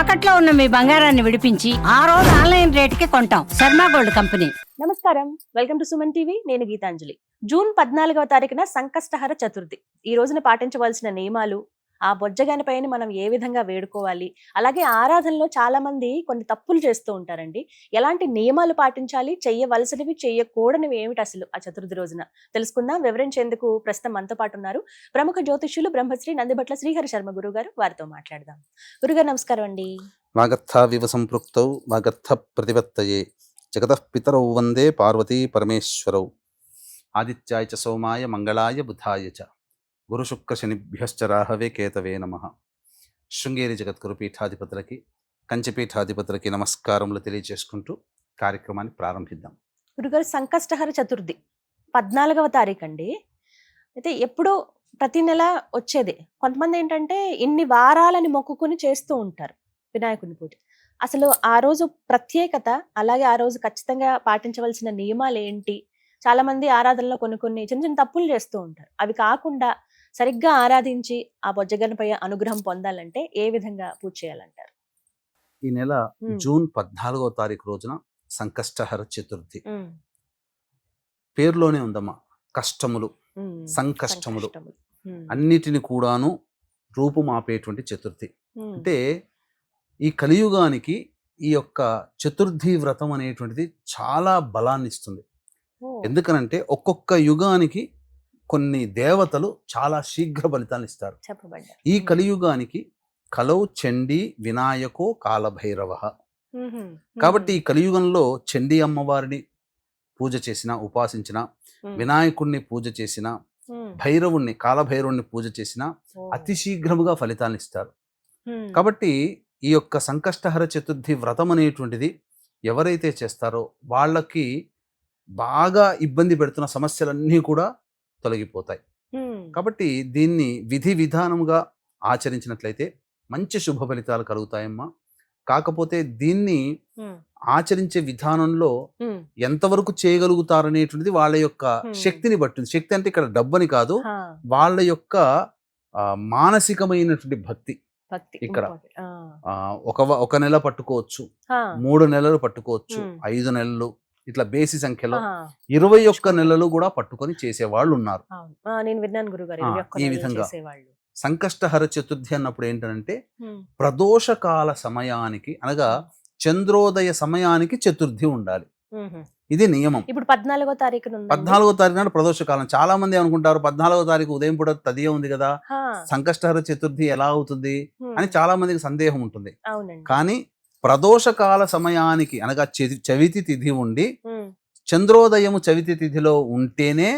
తాకట్లో ఉన్న మీ బంగారాన్ని విడిపించి ఆ రోజు ఆన్లైన్ రేటుకి కొంటాం. Sharma gold company. నమస్కారం. Welcome to Suman TV. నేను గీతాంజలి. జూన్ పద్నాలుగవ తారీఖున సంకష్టహర చతుర్థి. ఈ రోజున పాటించవలసిన నియమాలు? ఆ బొజ్జగాని పైన మనం ఏ విధంగా వేడుకోవాలి? అలాగే ఆరాధనలో చాలామంది కొన్ని తప్పులు చేస్తూ ఉంటారండి. ఎలాంటి నియమాలు పాటించాలి? చెయ్యవలసినవి చెయ్యకూడనివి ఏమిటి అసలు ఆ చతుర్థి రోజున? తెలుసుకుందాం. వివరించేందుకు ప్రస్తుతం మనతో పాటు ఉన్నారు ప్రముఖ జ్యోతిష్యులు బ్రహ్మశ్రీ నందిబట్ల శ్రీహరి శర్మ గురువు గారు వారితో మాట్లాడదాం. గురుగారు నమస్కారం అండి. వాగర్థావివ సంపృక్తౌ వాగర్థ ప్రతిపత్తయే. జగతఃపితరౌ వందే పార్వతీ పరమేశ్వరౌ. ఆదిత్యాయ చ సోమాయ మంగళాయ బుధాయ చ. గురుశుక్రశనిభ్యశ్చ రాహవే కేతవే నమ. శృంగేరి జగద్గురు పీఠాధిపతులకి కంచిపీఠాధిపతులకి నమస్కారములు తెలియజేసుకుంటూ కార్యక్రమాన్ని ప్రారంభిద్దాం. గురుగారు సంకష్టహర చతుర్థి పద్నాలుగవ తారీఖు అండి అయితే ఎప్పుడు ప్రతి నెల వచ్చేది. కొంతమంది ఏంటంటే ఇన్ని వారాలని మొక్కుకుని చేస్తూ ఉంటారు వినాయకుని పూజ. అసలు ఆ రోజు ప్రత్యేకత అలాగే ఆ రోజు ఖచ్చితంగా పాటించవలసిన నియమాలు ఏంటి చాలా మంది ఆరాధనలో కొన్ని కొన్ని చిన్న చిన్న తప్పులు చేస్తూ ఉంటారు. అవి కాకుండా సరిగ్గా ఆరాధించి ఆ బొజ్జగనపై అనుగ్రహం పొందాలంటే ఏ విధంగా పూజ చేయాలంటారు? ఈ నెల. జూన్ పద్నాలుగో తారీఖు రోజున సంకష్టహర చతుర్థి. పేరులోనే ఉందమ్మా కష్టములు సంకష్టములు. అన్నిటిని కూడాను రూపుమాపేటువంటి చతుర్థి. అంటే ఈ కలియుగానికి ఈ యొక్క చతుర్థి వ్రతం అనేటువంటిది చాలా బలాన్ని ఇస్తుంది ఎందుకనంటే ఒక్కొక్క యుగానికి కొన్ని దేవతలు చాలా శీఘ్ర ఫలితాన్ని ఇస్తారు ఈ. కలియుగానికి కలౌ చండీ వినాయకో కాలభైరవ. కాబట్టి ఈ కలియుగంలో చండీ అమ్మవారిని పూజ చేసిన ఉపాసించిన ఉమ్, వినాయకుడిని పూజ చేసిన భైరవుణ్ణి కాలభైరవుణ్ణి పూజ చేసిన అతి శీఘ్రముగా ఫలితాన్ని ఇస్తారు కాబట్టి ఈ యొక్క సంకష్టహర చతుర్థి వ్రతం అనేటువంటిది ఎవరైతే చేస్తారో వాళ్ళకి బాగా ఇబ్బంది పెడుతున్న సమస్యలన్నీ కూడా తొలగిపోతాయి కాబట్టి దీన్ని విధి విధానముగా ఆచరించినట్లయితే మంచి శుభ ఫలితాలు కలుగుతాయమ్మా కాకపోతే దీన్ని ఆచరించే విధానంలో ఎంతవరకు చేయగలుగుతారనేటువంటిది వాళ్ళ యొక్క. శక్తిని బట్టి ఉంది. శక్తి అంటే ఇక్కడ డబ్బని కాదు వాళ్ళ యొక్క మానసికమైనటువంటి భక్తి ఇక్కడ. ఒక ఒక నెల పట్టుకోవచ్చు మూడు నెలలు పట్టుకోవచ్చు. ఐదు నెలలు ఇట్లా బేసి సంఖ్యలో ఇరవై ఒక్క నెలలు కూడా పట్టుకొని చేసేవాళ్ళు ఉన్నారు నేను విన్నాను గురుగారు ఈ విధంగా. సంకష్టహర చతుర్థి అన్నప్పుడు ఏంటంటే ప్రదోషకాల సమయానికి అనగా చంద్రోదయ సమయానికి చతుర్థి ఉండాలి. ఇది నియమం. ఇప్పుడు పద్నాలుగో ఉందండి. పద్నాలుగో తారీఖు నాడు ప్రదోషకాలం. చాలా మంది అనుకుంటారు పద్నాలుగో తారీఖు ఉదయం పూట తదియ ఉంది కదా సంకష్టహర చతుర్థి ఎలా అవుతుంది అని చాలా మందికి సందేహం ఉంటుంది. కానీ ప్రదోషకాల సమయానికి అనగా చెవి- చవితి తిథి ఉండి చంద్రోదయము చవితి తిథిలో ఉంటేనే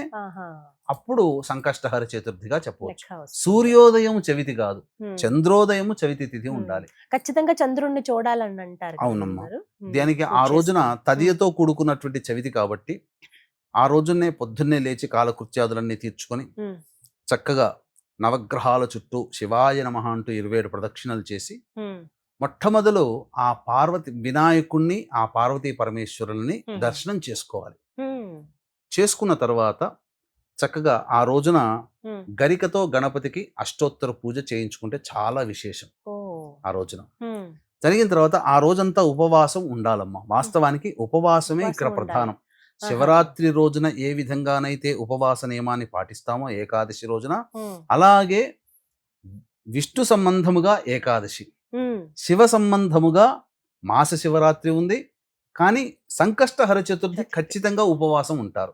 అప్పుడు సంకష్టహర చతుర్థిగా చెప్పవచ్చు. సూర్యోదయం చవితి కాదు. చంద్రోదయము చవితి తిథి. ఉండాలి. ఖచ్చితంగా చంద్రుణ్ణి చూడాలని అంటారు అవునమ్మా. దానికి ఆ రోజున. తదియతో కూడుకున్నటువంటి చవితి కాబట్టి ఆ రోజునే పొద్దున్నే లేచి కాలకృత్యాదులన్నీ తీర్చుకొని చక్కగా నవగ్రహాల చుట్టూ శివాయ నమః అంటూ ఇరవై ఏడు ప్రదక్షిణలు చేసి మొట్టమొదలు ఆ పార్వతి వినాయకుణ్ణి ఆ పార్వతీ పరమేశ్వరుల్ని. దర్శనం చేసుకోవాలి. చేసుకున్న తర్వాత చక్కగా ఆ రోజున గరికతో గణపతికి అష్టోత్తర పూజ చేయించుకుంటే చాలా విశేషం ఆ రోజున. జరిగిన తర్వాత ఆ రోజంతా ఉపవాసం ఉండాలమ్మా. వాస్తవానికి ఉపవాసమే ఇక్కడ ప్రధానం. శివరాత్రి రోజున ఏ విధంగానైతే ఉపవాస నియమాన్ని పాటిస్తామో ఏకాదశి రోజున అలాగే విష్ణు సంబంధముగా ఏకాదశి. శివ సంబంధముగా మాస శివరాత్రి ఉంది. కానీ సంకష్టహర చతుర్థి చతుర్థి. ఖచ్చితంగా ఉపవాసం ఉంటారు.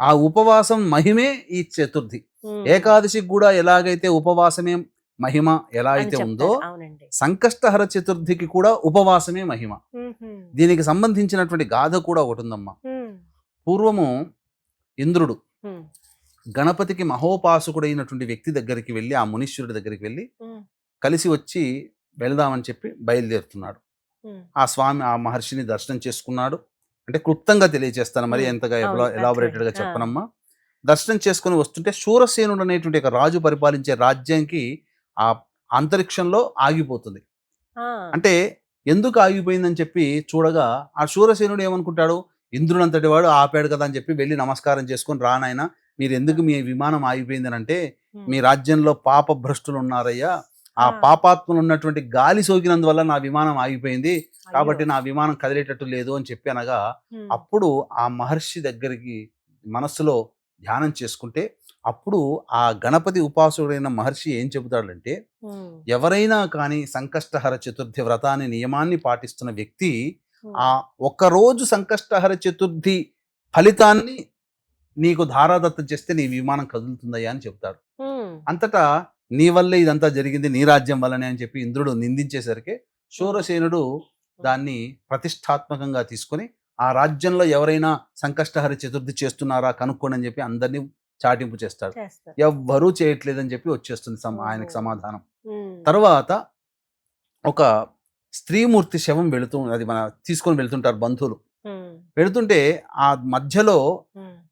ఆ ఉపవాసం మహిమే ఈ చతుర్థి. ఏకాదశికి కూడా ఎలాగైతే ఉపవాసమే మహిమ ఎలా అయితే. ఉందో సంకష్టహర చతుర్థికి కూడా ఉపవాసమే మహిమ. దీనికి సంబంధించినటువంటి గాథ కూడా ఒకటి ఉందమ్మా. పూర్వము ఇంద్రుడు గణపతికి మహోపాసకుడైనటువంటి వ్యక్తి దగ్గరికి వెళ్ళి ఆ మునీశ్వరుడి దగ్గరికి వెళ్ళి కలిసి వచ్చి వెళదామని చెప్పి బయలుదేరుతున్నాడు. ఆ స్వామి ఆ మహర్షిని దర్శనం చేసుకున్నాడు అంటే క్లుప్తంగా తెలియజేస్తాను మరి. ఎంతగా అవును, ఎలాబొరేటెడ్గా అట్లే. ఆ. చెప్పనమ్మా దర్శనం చేసుకుని వస్తుంటే శూరసేనుడు అనేటువంటి ఒక రాజు పరిపాలించే రాజ్యానికి ఆ అంతరిక్షంలో ఆగిపోతుంది అంటే ఎందుకు ఆగిపోయిందని చెప్పి చూడగా ఆ శూరసేనుడు ఏమనుకుంటాడు ఇంద్రుడంతటి వాడు ఆపాడు కదా అని చెప్పి వెళ్ళి నమస్కారం చేసుకొని రానాయన మీరు ఎందుకు మీ విమానం ఆగిపోయిందని అంటే మీ రాజ్యంలో పాప భ్రష్టులు ఉన్నారయ్యా ఆ. పాపాత్మలు ఉన్నటువంటి గాలి సోకినందువల్ల నా విమానం ఆగిపోయింది. కాబట్టి నా విమానం కదిలేటట్టు లేదు అని చెప్పి అనగా అప్పుడు ఆ మహర్షి దగ్గరికి మనస్సులో ధ్యానం చేసుకుంటే అప్పుడు ఆ గణపతి ఉపాసకుడైన మహర్షి ఏం చెబుతాడంటే ఎవరైనా కానీ సంకష్టహర చతుర్థి వ్రతాన్ని నియమాన్ని పాటిస్తున్న వ్యక్తి ఆ ఒక్కరోజు సంకష్టహర చతుర్థి ఫలితాన్ని నీకు ధారాదత్తం చేస్తే నీ విమానం కదులుతుందయ్యా అని చెప్తాడు. అంతటా నీ వల్లే ఇదంతా జరిగింది నీ రాజ్యం వల్లనే అని చెప్పి ఇంద్రుడు నిందించేసరికి శూరసేనుడు దాన్ని ప్రతిష్టాత్మకంగా తీసుకొని ఆ రాజ్యంలో ఎవరైనా సంకష్టహర చతుర్థి చేస్తున్నారా కనుక్కోండి అని చెప్పి అందరినీ చాటింపు చేస్తాడు. ఎవ్వరూ చేయట్లేదని చెప్పి వచ్చేస్తుంది సమ- ఆయనకి. సమాధానం. తర్వాత ఒక స్త్రీమూర్తి శవం వెళుతూ అది మన తీసుకొని వెళ్తుంటారు బంధువులు. వెళుతుంటే ఆ మధ్యలో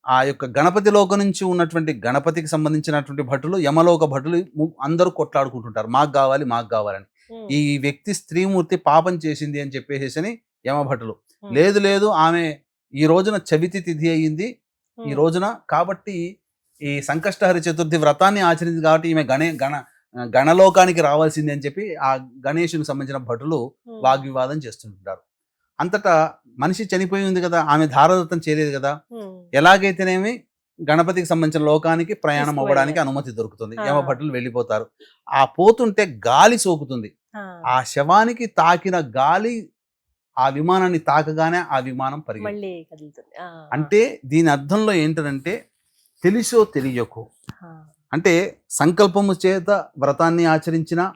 ఆ యొక్క గణపతి లోక నుంచి ఉన్నటువంటి గణపతికి సంబంధించినటువంటి భటులు యమలోక భటులు అందరూ కొట్లాడుకుంటుంటారు. మాకు కావాలి మాకు కావాలని. ఈ వ్యక్తి స్త్రీమూర్తి పాపం చేసింది అని చెప్పేసి యమభటులు ఉమ్, లేదు లేదు ఆమె ఈ రోజున చవితి తిథి అయ్యింది ఈ రోజున కాబట్టి ఈ సంకష్టహరి చతుర్థి వ్రతాన్ని ఆచరించింది కాబట్టి ఈమె గణే గణ గణలోకానికి రావాల్సింది అని చెప్పి ఆ గణేషునికి సంబంధించిన భటులు వాగ్వివాదం చేస్తుంటారు. అంతటా మనిషి చనిపోయి ఉంది కదా ఆమె ధారదత్తం చేయలేదు కదా ఎలాగైతేనేమి గణపతికి సంబంధించిన లోకానికి ప్రయాణం. అవ్వడానికి అనుమతి దొరుకుతుంది. ఆ. యమ భటులు వెళ్ళిపోతారు. ఆ పోతుంటే గాలి సోకుతుంది. ఆ, శవానికి తాకిన గాలి ఆ విమానాన్ని తాకగానే ఆ విమానం పరిగె మళ్ళీ కదులుతుంది. ఆ, అంటే దీని అర్థంలో ఏంటంటే తెలిసో తెలియకో. అంటే సంకల్పము చేత వ్రతాన్ని ఆచరించిన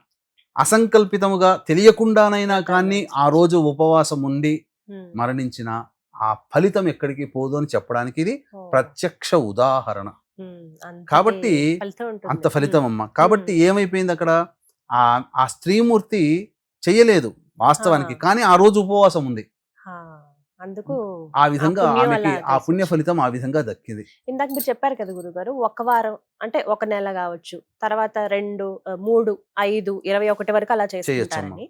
అసంకల్పితముగా తెలియకుండానైనా కానీ ఆ రోజు ఉపవాసం ఉండి మరణించిన ఆ ఫలితం ఎక్కడికి పోదు అని చెప్పడానికి ఇది ప్రత్యక్ష ఉదాహరణ. కాబట్టి. అంత ఫలితం అమ్మ కాబట్టి ఏమైపోయింది అక్కడ? ఆ ఆ స్త్రీమూర్తి చెయ్యలేదు వాస్తవానికి. కానీ ఆ రోజు ఉపవాసం ఉంది. అందుకు ఆ విధంగా ఆమెకి ఆ పుణ్య ఫలితం ఆ విధంగా దక్కింది. ఇందాక మీరు చెప్పారు కదా గురుగారు ఒక వారం అంటే ఒక నెల కావచ్చు తర్వాత రెండు మూడు ఐదు ఇరవై ఒకటి వరకు అలా చేసుకుంటారని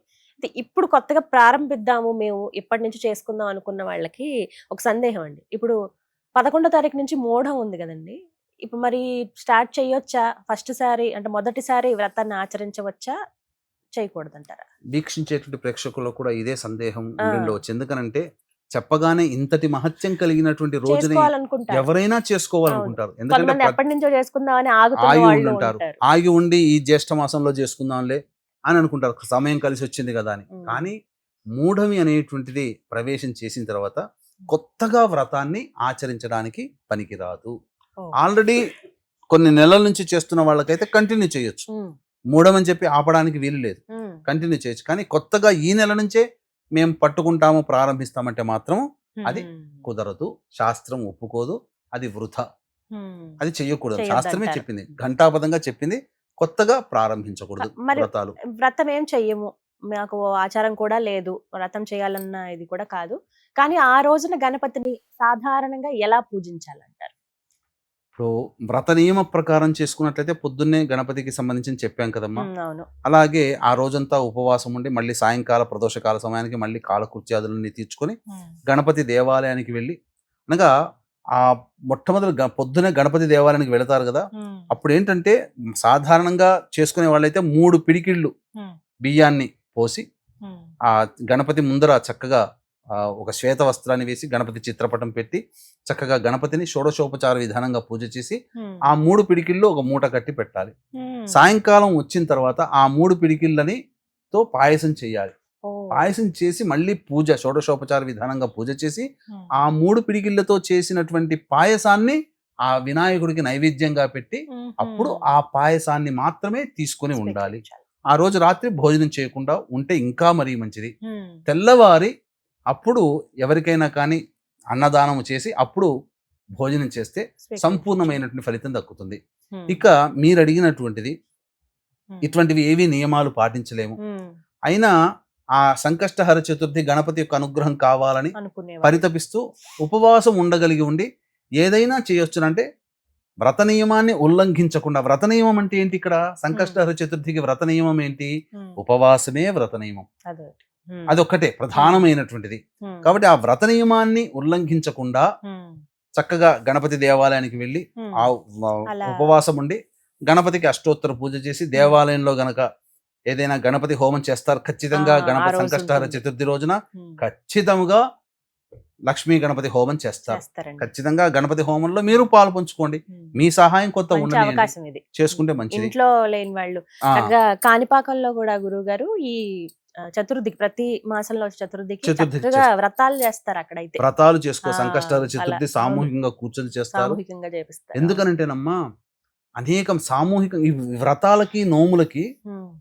ఇప్పుడు కొత్తగా ప్రారంభిద్దాము మేము ఇప్పటి నుంచి చేసుకుందాం అనుకున్న వాళ్ళకి ఒక సందేహం అండి. ఇప్పుడు పదకొండో తారీఖు నుంచి మూఢం ఉంది కదండి. ఇప్పుడు మరి స్టార్ట్ చేయొచ్చా? ఫస్ట్ సారి అంటే మొదటిసారి వ్రతాన్ని ఆచరించవచ్చా? చేయకూడదంటారా? వీక్షించేటువంటి ప్రేక్షకుల్లో కూడా ఇదే సందేహం ఎందుకనంటే చెప్పగానే ఇంతటి మహత్యం కలిగినటువంటి రోజుని ఎవరైనా చేసుకోవాలనుకుంటారు. ఎందుకంటే ఎప్పటి నుంచో చేసుకుందామని ఆగి ఉంటారు. ఆగి ఉండి ఈ జ్యేష్ఠ మాసంలో చేసుకుందాంలే అని అనుకుంటారు. సమయం కలిసి వచ్చింది కదా అని. కానీ మూఢమి అనేటువంటిది ప్రవేశం చేసిన తర్వాత కొత్తగా వ్రతాన్ని ఆచరించడానికి పనికిరాదు. ఆల్రెడీ కొన్ని నెలల నుంచి చేస్తున్న వాళ్ళకైతే కంటిన్యూ చేయొచ్చు. మూఢమని చెప్పి ఆపడానికి వీలు లేదు. కంటిన్యూ చేయొచ్చు. కానీ కొత్తగా ఈ నెల నుంచే మేము పట్టుకుంటాము ప్రారంభిస్తామంటే మాత్రం అది కుదరదు. శాస్త్రం ఒప్పుకోదు. అది వృధ. అది చెయ్యకూడదు. శాస్త్రమే. చెప్పింది. ఘంటాపదంగా చెప్పింది. కొత్తగా ప్రారంభించకూడదు మరి వ్రతాలు. వ్రతం ఏం చెయ్యము. మాకు ఆచారం కూడా లేదు. వ్రతం చేయాలన్న ఇది కూడా కాదు. కానీ ఆ రోజున గణపతిని సాధారణంగా ఎలా పూజించాలంటారు? ఇప్పుడు వ్రత నియమ ప్రకారం చేసుకున్నట్లయితే పొద్దున్నే గణపతికి సంబంధించి చెప్పాం కదమ్మా. అలాగే ఆ రోజంతా ఉపవాసం ఉండి మళ్ళీ సాయంకాల ప్రదోషకాల సమయానికి మళ్ళీ కాలకృత్యాదులన్నీ తీర్చుకొని గణపతి దేవాలయానికి వెళ్ళి అనగా ఆ మొట్టమొదటి పొద్దునే గణపతి దేవాలయానికి వెళతారు కదా. అప్పుడు ఏంటంటే సాధారణంగా చేసుకునే వాళ్ళైతే మూడు పిడికిళ్ళు బియ్యాన్ని పోసి ఆ గణపతి ముందర చక్కగా ఒక శ్వేత వస్త్రాన్ని వేసి గణపతి చిత్రపటం పెట్టి చక్కగా గణపతిని షోడశోపచార విధానంగా పూజ చేసి ఆ మూడు పిడికిళ్ళు ఒక మూట కట్టి పెట్టాలి. సాయంకాలం వచ్చిన తర్వాత ఆ మూడు పిడికిళ్ళని తో పాయసం చేయాలి. పాయసం చేసి మళ్ళీ పూజ షోడశోపచార విధానంగా పూజ చేసి ఆ మూడు పిడికిళ్ళతో చేసినటువంటి పాయసాన్ని ఆ వినాయకుడికి నైవేద్యంగా పెట్టి అప్పుడు ఆ పాయసాన్ని మాత్రమే తీసుకొని ఉండాలి. ఆ రోజు రాత్రి భోజనం చేయకుండా ఉంటే ఇంకా మరీ మంచిది. తెల్లవారి అప్పుడు ఎవరికైనా కానీ అన్నదానం చేసి అప్పుడు భోజనం చేస్తే. సంపూర్ణమైనటువంటి ఫలితం దక్కుతుంది. ఇక మీరు అడిగినటువంటిది ఇటువంటివి ఏవి నియమాలు పాటించలేము. అయినా ఆ సంకష్టహర చతుర్థి గణపతి యొక్క అనుగ్రహం కావాలని. పరితపిస్తూ ఉపవాసం ఉండగలిగి ఉండి ఏదైనా చేయొచ్చునంటే వ్రత నియమాన్ని ఉల్లంఘించకుండా వ్రత నియమం అంటే ఏంటి ఇక్కడ? సంకష్టహర చతుర్థికి వ్రత నియమం ఏంటి? ఉపవాసమే వ్రత నియమం. అదొక్కటే ప్రధానమైనటువంటిది. కాబట్టి ఆ వ్రత నియమాన్ని ఉల్లంఘించకుండా చక్కగా గణపతి దేవాలయానికి వెళ్ళి ఆ. ఉపవాసం ఉండి గణపతికి అష్టోత్తర పూజ చేసి దేవాలయంలో గనక ఏదైనా గణపతి హోమం చేస్తారు. ఖచ్చితంగా గణపతి సంకష్టహర ఉంటుంది. చతుర్థి రోజున ఖచ్చితంగా లక్ష్మీ గణపతి హోమం చేస్తారు. ఖచ్చితంగా గణపతి హోమంలో మీరు పాలు పంచుకోండి. మీ సహాయం కొంత మంచి ఉండని అవకాశం ఇది. చేసుకుంటే మంచిది. ఇంట్లో లేని వాళ్ళు. కాణిపాకంలో కూడా గురువు గారు ఈ చతుర్థికి ప్రతి మాసంలో చతుర్థికి చక్కగా వ్రతాలు చేస్తారు అక్కడైతే. వ్రతాలు చేసుకో అలా, చతుర్థి. సామూహికంగా కూర్చొని చేస్తారు. ఎందుకనంటేనమ్మా అనేకం సామూహిక ఈ వ్రతాలకి నోములకి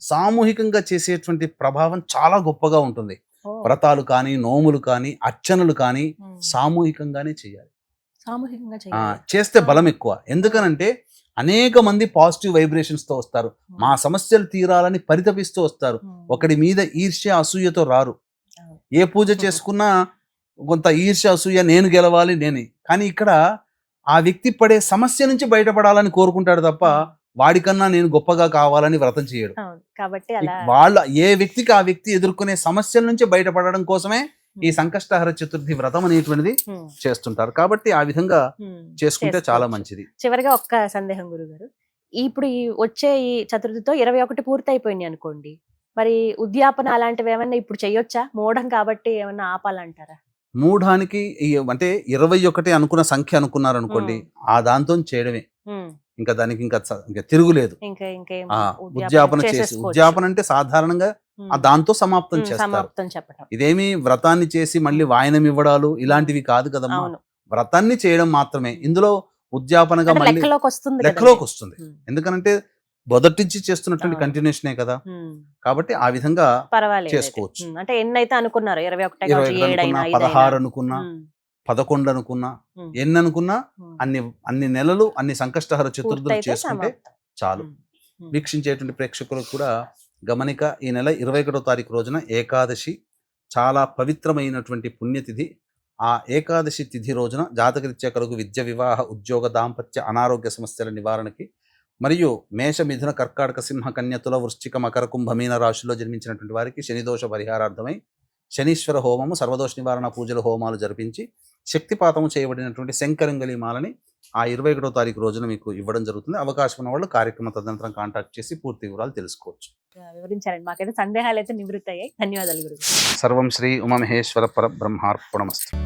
సామూహికంగా చేసేటువంటి ప్రభావం చాలా గొప్పగా ఉంటుంది. వ్రతాలు కానీ నోములు కానీ అర్చనలు కానీ సామూహికంగానే చేయాలి. సామూహికంగా చేస్తే బలం ఎక్కువ. ఎందుకనంటే అనేక మంది పాజిటివ్ వైబ్రేషన్స్తో వస్తారు మా సమస్యలు తీరాలని పరితపిస్తూ వస్తారు. ఒకడి మీద ఈర్ష్య అసూయతో రారు. ఏ పూజ చేసుకున్నా కొంత ఈర్ష్య అసూయ నేను గెలవాలి నేనే. కానీ ఇక్కడ ఆ వ్యక్తి పడే సమస్య నుంచి బయటపడాలని కోరుకుంటాడు తప్ప వాడికన్నా నేను గొప్పగా కావాలని వ్రతం చేయడు. కాబట్టి వాళ్ళ ఏ వ్యక్తికి ఆ వ్యక్తి ఎదుర్కొనే సమస్యల నుంచి బయటపడడం కోసమే ఈ సంకష్టహర చతుర్థి వ్రతం అనేటువంటిది చేస్తుంటారు. కాబట్టి ఆ విధంగా చేసుకుంటే చాలా. మంచిది. చివరిగా ఒక్క సందేహం గురుగారు. ఇప్పుడు ఈ వచ్చే ఈ చతుర్థితో ఇరవై ఒకటి పూర్తి అయిపోయినాయి అనుకోండి. మరి ఉద్యాపన అలాంటివి ఏమన్నా ఇప్పుడు చెయ్యొచ్చా మూఢం కాబట్టి ఏమన్నా ఆపాలంటారా? మూఢానికి అంటే ఇరవై ఒకటి అనుకున్న సంఖ్య అనుకున్నారు అనుకోండి ఆ దాంతో చేయడమే. ఇంకా దానికి ఇంకా ఇంకా తిరుగులేదు. ఉద్యాపన చేసి. ఉద్యాపన అంటే సాధారణంగా దాంతో సమాప్తం చేస్తారు. ఇదేమి వ్రతాన్ని చేసి మళ్ళీ వాయనం ఇవ్వడాలు ఇలాంటివి కాదు కదమ్మా. వ్రతాన్ని చేయడం మాత్రమే. ఇందులో ఉద్యాపనగా మళ్ళీ లెక్కలోకి వస్తుంది ఎందుకంటే మొదటించి చేస్తున్నటువంటి. కంటిన్యూషనే కదా. కాబట్టి ఆ విధంగా. చేసుకోవచ్చు. అంటే ఎన్ని అయితే అనుకున్నారు ఇరవై ఒకటి పదహారు అనుకున్నా పదకొండు అనుకున్నా ఎన్ని అనుకున్నా అన్ని అన్ని నెలలు అన్ని సంకష్టహర చతుర్థులు చేసుకుంటే చాలు. వీక్షించేటువంటి ప్రేక్షకులకు కూడా గమనిక ఈ నెల ఇరవై ఒకటో తారీఖు రోజున ఏకాదశి చాలా పవిత్రమైనటువంటి పుణ్యతిథి. ఆ ఏకాదశి తిథి రోజున జాతకరీత్యా కలుగు విద్య వివాహ ఉద్యోగ దాంపత్య అనారోగ్య సమస్యల నివారణకి మరియు మేష మిథున కర్కాటక సింహ కన్యతుల వృశ్చిక మకర కుంభ మీన రాశుల్లో జన్మించినటువంటి వారికి శనిదోష పరిహారార్థమై శనీశ్వర హోమము సర్వదోష నివారణ పూజల హోమాలు జరిపించి శక్తిపాతము చేయబడినటువంటి శంకరంగలి మాలని ఆ ఇరవై ఒకటో తారీఖు రోజున మీకు ఇవ్వడం జరుగుతుంది. అవకాశం ఉన్న వాళ్ళు కార్యక్రమ తదనంతరం కాంటాక్ట్ చేసి పూర్తి వివరాలు తెలుసుకోవచ్చు. వివరించారండి. మాకైతే సందేహాలు అయితే నివృత్తి అయ్యాయి ధన్యవాదాలు గురుగారు. సర్వం శ్రీ ఉమమహేశ్వర పరబ్రహ్మార్పణమస్తు.